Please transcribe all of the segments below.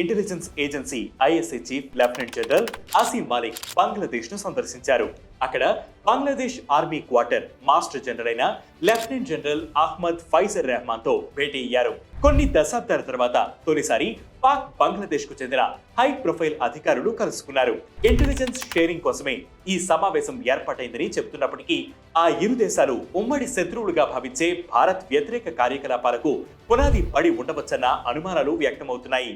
Intelligence agency ISI chief lieutenant general Asim Malik బంగ్లాదేశ్ను సందర్శించారు. అక్కడ Bangladesh army quarter master general అయిన lieutenant general Ahmed Faizur రెహమాన్తో భేటీ అయ్యారు. కొన్ని దశాబ్దాల తర్వాత తొలిసారి పాక్ బంగ్లాదేశ్కు చెందిన హై ప్రొఫైల్ అధికారులు కలుసుకున్నారు. ఇంటెలిజెన్స్ షేరింగ్ కోసమే ఈ సమావేశం ఏర్పాటైందని చెబుతున్నప్పటికీ ఆ ఇరు దేశాలు ఉమ్మడి శత్రువులుగా భావించే భారత్ వ్యతిరేక కార్యకలాపాలకు పునాది పడి ఉండవచ్చన్న అనుమానాలు వ్యక్తమవుతున్నాయి.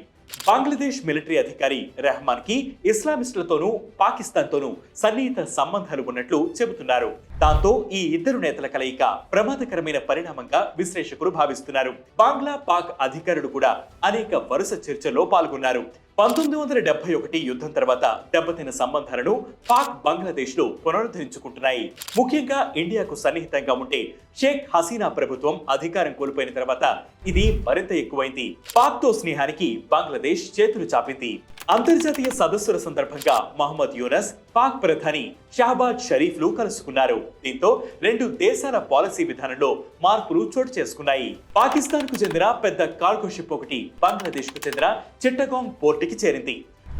బంగ్లాదేశ్ మిలిటరీ అధికారి రెహమాన్కి ఇస్లామిస్టులతోనూ పాకిస్తాన్ తోనూ సన్నిహిత సంబంధాలు ఉన్నట్లు చెబుతున్నారు. దాంతో ఈ ఇద్దరు నేతల కలయిక ప్రమాదకరమైన పరిణామంగా విశ్లేషకులు భావిస్తున్నారు. బంగ్లా పాక్ అధికారులు కూడా అనేక వరుస చర్చల్లో పాల్గొన్నారు. పంతొమ్మిది వందల డెబ్బై ఒకటి యుద్ధం తర్వాత దెబ్బతిన సంబంధాలను పాక్ బంగ్లాదేశ్లో పునరుద్ధరించుకుంటున్నాయి. ముఖ్యంగా ఇండియాకు సన్నిహితంగా ఉంటే షేక్ హసీనా ప్రభుత్వం అధికారం కోల్పోయిన తర్వాత ఇది మరింత ఎక్కువైంది. పాక్తో స్నేహానికి బంగ్లాదేశ్ చేతులు చాపింది. అంతర్జాతీయ సదస్సుల సందర్భంగా మహమ్మద్ యూనస్ పాక్ ప్రధాని షహబాజ్ షరీఫ్లు కలుసుకున్నారు. దీంతో రెండు దేశాల పాలసీ విధానంలో మార్పులు చోటు చేసుకున్నాయి. పాకిస్తాన్కు చెందిన పెద్ద కార్గో షిప్ ఒకటి బంగ్లాదేశ్కు చెందిన చిట్టగాంగ్ పోర్టుకి చేరింది.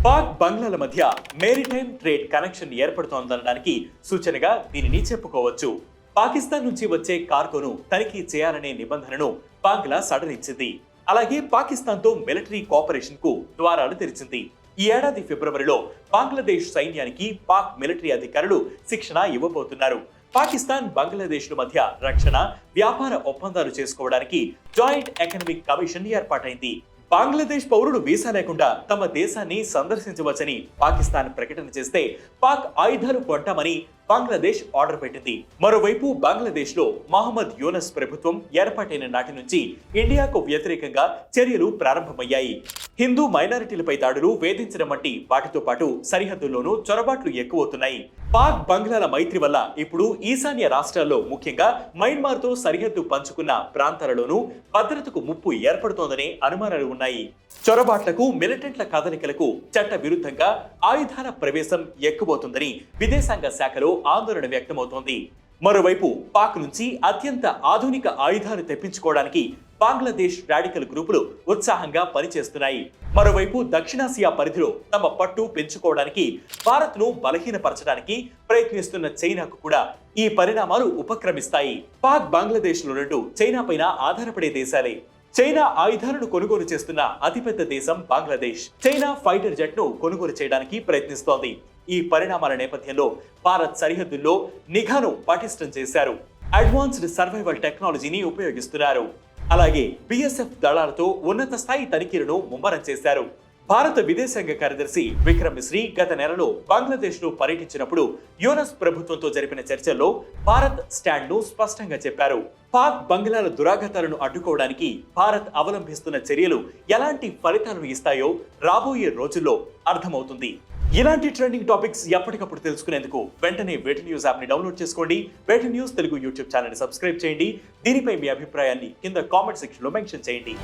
పాక్ బంగ్లాల మధ్య మేరిటైమ్ ట్రేడ్ కనెక్షన్ ఏర్పడుతోందనడానికి సూచనగా దీనిని చెప్పుకోవచ్చు. పాకిస్తాన్ నుంచి వచ్చే కార్గోను తనిఖీ చేయాలనే నిబంధనను బంగ్లా సడలించింది. అలాగే పాకిస్తాన్తో మిలిటరీ కోఆపరేషన్కు ద్వారాలు తెరిచింది. ఈ ఏడాది ఫిబ్రవరిలో బంగ్లాదేశ్ సైన్యానికి పాక్ మిలిటరీ అధికారులు శిక్షణ ఇవ్వబోతున్నారు. పాకిస్తాన్ బంగ్లాదేశ్ల మధ్య రక్షణ వ్యాపార ఒప్పందాలు చేసుకోవడానికి జాయింట్ ఎకనమిక్ కమిషన్ ఏర్పాటైంది. బంగ్లాదేశ్ పౌరుడు వీసా లేకుండా తమ దేశాన్ని సందర్శించవచ్చని పాకిస్తాన్ ప్రకటన చేస్తే పాక్ ఆయుధాలు కొంటామని బంగ్లాదేశ్ ఆర్డర్ పెట్టింది. మరోవైపు బంగ్లాదేశ్లో మహమ్మద్ యూనస్ ప్రభుత్వం ఏర్పాటైన నాటి నుంచి ఇండియాకు వ్యతిరేకంగా చర్యలు ప్రారంభమయ్యాయి. హిందూ మైనారిటీలపై దాడులు వేధించడం వంటి వాటితో పాటు సరిహద్దుల్లోనూ చొరబాట్లు ఎక్కువవుతున్నాయి. పాక్ బంగ్లాల మైత్రి వల్ల ఇప్పుడు ఈశాన్య రాష్ట్రాల్లో ముఖ్యంగా మయన్మార్తో సరిహద్దు పంచుకున్న ప్రాంతాలలోనూ భద్రతకు ముప్పు ఏర్పడుతోందనే అనుమానాలు ఉన్నాయి. చొరబాట్లకు మిలిటెంట్ల కదలికలకు చట్ట విరుద్ధంగా ఆయుధాల ప్రవేశం ఎక్కువవుతుందని విదేశాంగ శాఖలో ఆందోళన వ్యక్తమవుతోంది. మరోవైపు పాక్ నుంచి అత్యంత ఆధునిక ఆయుధాలు తెప్పించుకోవడానికి బంగ్లాదేశ్ రాడికల్ గ్రూపులు ఉత్సాహంగా పనిచేస్తున్నాయి. మరోవైపు దక్షిణాసియా పరిధిలో తమ పట్టు పెంచుకోవడానికి భారత్ను బలహీనపరచడానికి ప్రయత్నిస్తున్న చైనాకు కూడా ఈ పరిణామాలు ఉపక్రమిస్తాయి. పాక్ బంగ్లాదేశ్లు రెండు చైనా పైన ఆధారపడే దేశాలే. చైనా ఆయుధాలను కొనుగోలు చేస్తున్న అతిపెద్ద దేశం బంగ్లాదేశ్. చైనా ఫైటర్ జెట్ను కొనుగోలు చేయడానికి ప్రయత్నిస్తోంది. ఈ పరిణామాల నేపథ్యంలో భారత్ సరిహద్దుల్లో నిఘాను పటిష్టం చేశారు. అడ్వాన్స్డ్ సర్వైవల్ టెక్నాలజీని ఉపయోగిస్తున్నారు. అలాగే బిఎస్ఎఫ్ దళాలతో ఉన్నత స్థాయి తనిఖీలను ముమ్మరం చేశారు. భారత విదేశాంగ కార్యదర్శి విక్రమ్ మిశ్రీ గత నెలలో బంగ్లాదేశ్ను పర్యటించినప్పుడు యూనస్ ప్రభుత్వంతో జరిపిన చర్చల్లో భారత్ స్టాండ్ను స్పష్టంగా చెప్పారు. పాక్ బంగ్లాల దురాఘాతాలను అడ్డుకోవడానికి భారత్ అవలంబిస్తున్న చర్యలు ఎలాంటి ఫలితాలను ఇస్తాయో రాబోయే రోజుల్లో అర్థమవుతుంది. ఇలాంటి ట్రెండింగ్ టాపిక్స్ ఎప్పటికప్పుడు తెలుసుకునేందుకు వెంటనే వేటి న్యూస్ యాప్ని డౌన్లోడ్ చేసుకోండి. వేటి న్యూస్ తెలుగు యూట్యూబ్ ఛానల్ని సబ్స్క్రైబ్ చేయండి. దీనిపై మీ అభిప్రాయాన్ని కింద కామెంట్ సెక్షన్లో మెన్షన్ చేయండి.